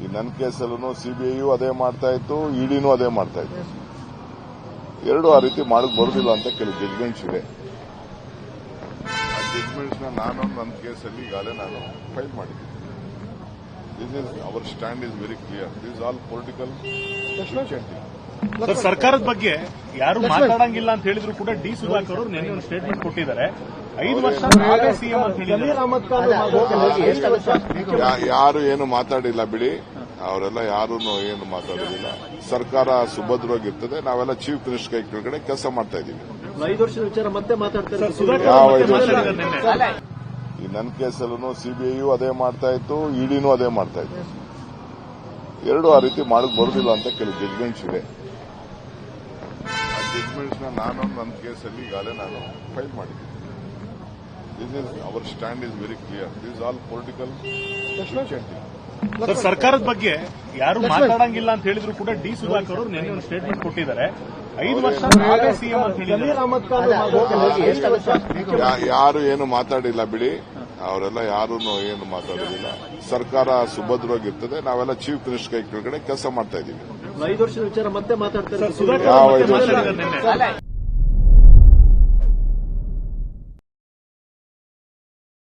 ಈ ನನ್ನ ಕೇಸಲ್ಲೂ ಸಿಬಿಐ ಅದೇ ಮಾಡ್ತಾ ಇತ್ತು ಇಡಿನೂ ಅದೇ ಮಾಡ್ತಾ ಇತ್ತು. ಎರಡು ಆ ರೀತಿ ಮಾಡಕ್ ಬರುದಿಲ್ಲ ಅಂತ ಕೆಲವು ಜಡ್ಜ್ಮೆಂಟ್ಸ್ ಇದೆ. ಆ ಜಡ್ಜ್ಮೆಂಟ್ಸ್ ನಾನು ನನ್ನ ಕೇಸಲ್ಲಿ ಈಗಾಗಲೇ ನಾನು ಫೈಲ್ ಮಾಡಿದ್ದೀನಿ. This is our stand is very clear this all political sir ಸರ್ಕಾರದ ಬಗ್ಗೆ ಯಾರು ಮಾತಾಡಂಗಿಲ್ಲ ಅಂತ ಹೇಳಿದ್ರು ಕೂಡ ಡಿ ಸುಧಾಕರ್ ಅವರು ನಿನ್ನೆ ಒಂದು ಸ್ಟೇಟ್ಮೆಂಟ್ ಕೊಟ್ಟಿದ್ದಾರೆ. ಐದು ವರ್ಷ ಸಿಎಂ ಅಂತ ಹೇಳಿದ್ದಾರೆ. ಯಾರು ಏನು ಮಾತಾಡಿಲ್ಲ ಬಿಡಿ. ಅವರೆಲ್ಲ ಯಾರು ಏನು ಮಾತಾಡೋದಿಲ್ಲ. ಸರ್ಕಾರ ಸುಭದ್ರವಾಗಿರ್ತದೆ. ನಾವೆಲ್ಲ ಚೀಫ್ ಮಿನಿಸ್ಟರ್ ಕೈ ಕೆಳಗಡೆ ಕೆಲಸ ಮಾಡ್ತಾ ಇದ್ದೀವಿ. ಐದು ವರ್ಷದ ವಿಚಾರ ಮತ್ತೆ ಮಾತಾಡ್ತಾರೆ ನಿನ್ನೆ. ಈ ನನ್ನ ಕೇಸಲ್ಲೂ ಸಿಬಿಐಯು ಅದೇ ಮಾಡ್ತಾ ಇತ್ತು ಇಡಿನೂ ಅದೇ ಮಾಡ್ತಾ ಇತ್ತು. ಎರಡು ಆ ರೀತಿ ಮಾಡಕ್ ಬರುದಿಲ್ಲ ಅಂತ ಕೆಲವು ಜಡ್ಜ್ಮೆಂಟ್ಸ್ ಇದೆ. ಆ ಜಡ್ಜ್ಮೆಂಟ್ಸ್ನ ನಾನು ನನ್ನ ಕೇಸಲ್ಲಿ ಈಗಾಗಲೇ ನಾನು ಫೈಲ್ ಮಾಡಿದ್ದೀನಿ. This is our stand is very clear this all political sir. ಸರ್ಕಾರದ ಬಗ್ಗೆ ಯಾರು ಮಾತಾಡಂಗಿಲ್ಲ ಅಂತ ಹೇಳಿದ್ರು ಕೂಡ ಡಿ ಸುಧಾಕರ್ ಅವರು ನಿನ್ನೆ ಒಂದು ಸ್ಟೇಟ್ಮೆಂಟ್ ಕೊಟ್ಟಿದ್ದಾರೆ. ಐದು ವರ್ಷ ಸಿಎಂ ಅಂತ ಹೇಳಿದ್ದಾರೆ. ಯಾರು ಏನು ಮಾತಾಡಿಲ್ಲ ಬಿಡಿ. ಅವರೆಲ್ಲ ಯಾರೂ ಏನು ಮಾತಾಡೋದಿಲ್ಲ. ಸರ್ಕಾರ ಸುಭದ್ರವಾಗಿರ್ತದೆ. ನಾವೆಲ್ಲ ಚೀಫ್ ಮಿನಿಸ್ಟರ್ ಕೈ ಕೆಳಗಡೆ ಕೆಲಸ ಮಾಡ್ತಾ ಇದ್ದೀವಿ. ಯಾವ ಐದು ವರ್ಷ?